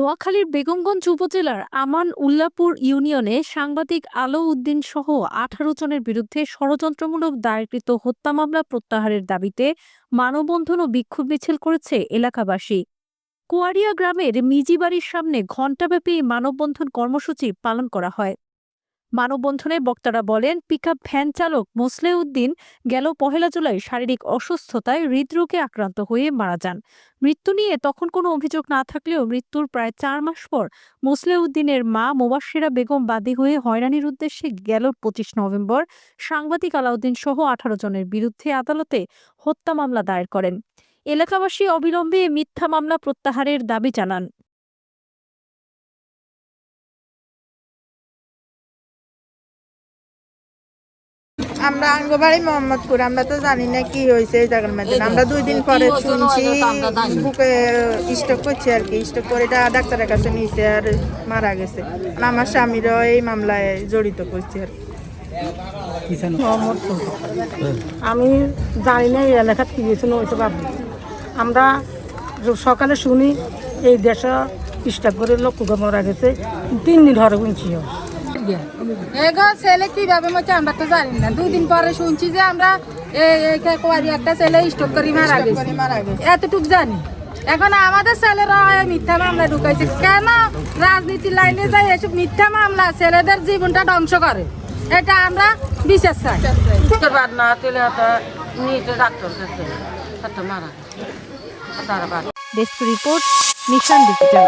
নোয়াখালীর বেগমগঞ্জ উপজেলার আমান উল্লাপুর ইউনিয়নে সাংবাদিক আলো উদ্দিন সহ আঠারো জনের বিরুদ্ধে ষড়যন্ত্রমূলক দায়েরকৃত হত্যা মামলা প্রত্যাহারের দাবিতে মানববন্ধন ও বিক্ষোভ মিছিল করেছে এলাকাবাসী। কুয়ারিয়া গ্রামের মিজিবাড়ির সামনে ঘণ্টাব্যাপী মানববন্ধন কর্মসূচি পালন করা হয়। মানববন্ধনে বক্তারা বলেন, পিকআপ ভ্যান চালক মোসলে উদ্দিন গেল পহেলা জুলাই শারীরিক অসুস্থতায় হৃদরোগে আক্রান্ত হয়ে মারা যান। মৃত্যু নিয়ে তখন কোনো অভিযোগ না থাকলেও মৃত্যুর প্রায় চার মাস পর মোসলে উদ্দিনের মা মোবাশ্বেরা বেগম বাদী হয়ে হয়রানির উদ্দেশ্যে গেল পঁচিশ নভেম্বর। সাংবাদিক আলাউদ্দিন সহ আঠারো জনের বিরুদ্ধে আদালতে হত্যা মামলা দায়ের করেন। এলাকাবাসী অবিলম্বে মিথ্যা মামলা প্রত্যাহারের দাবি জানান। আমরা আঙ্গবাড়ি মোহাম্মদপুর আমরা তো জানি না কি হয়েছে এই জায়গার মধ্যে। আমরা দুই দিন পরে শুনছি বুকে স্টক করছে আর কি স্টক করে এটা ডাক্তারের কাছে নিয়েছে আর মারা গেছে। আমার স্বামীরও এই মামলায় জড়িত করছে আর। মোহাম্মদপুর। আমি জানি না এই এলাকাত কি হয়েছে না হয়েছে বাবু আমরা সকালে শুনি এই দেশে স্টাফ করে লোক মারা গেছে তিন দিন ধরে শুনছি। এগো ছেলে কীভাবে মরছে আমরা তো জানি না? দুই পরে শুনছি যে আমরা কোয়ারি একটা ছেলে স্টোক করে মারা গেছে। এতটুক জানি। এখন আমাদের ছেলেরা মিথ্যা মামলা ঢুকাইছে। কেন রাজনীতির লাইনে যাই এসব মিথ্যা মামলা? ছেলেদের জীবনটা ধ্বংস করে। এটা আমরা বিশ্বাস চাই। বাদ না তেলে ডাক্তার কাছে হাতে মারা গেছে। ডেস্ক রিপোর্ট নিশান ডিজিটাল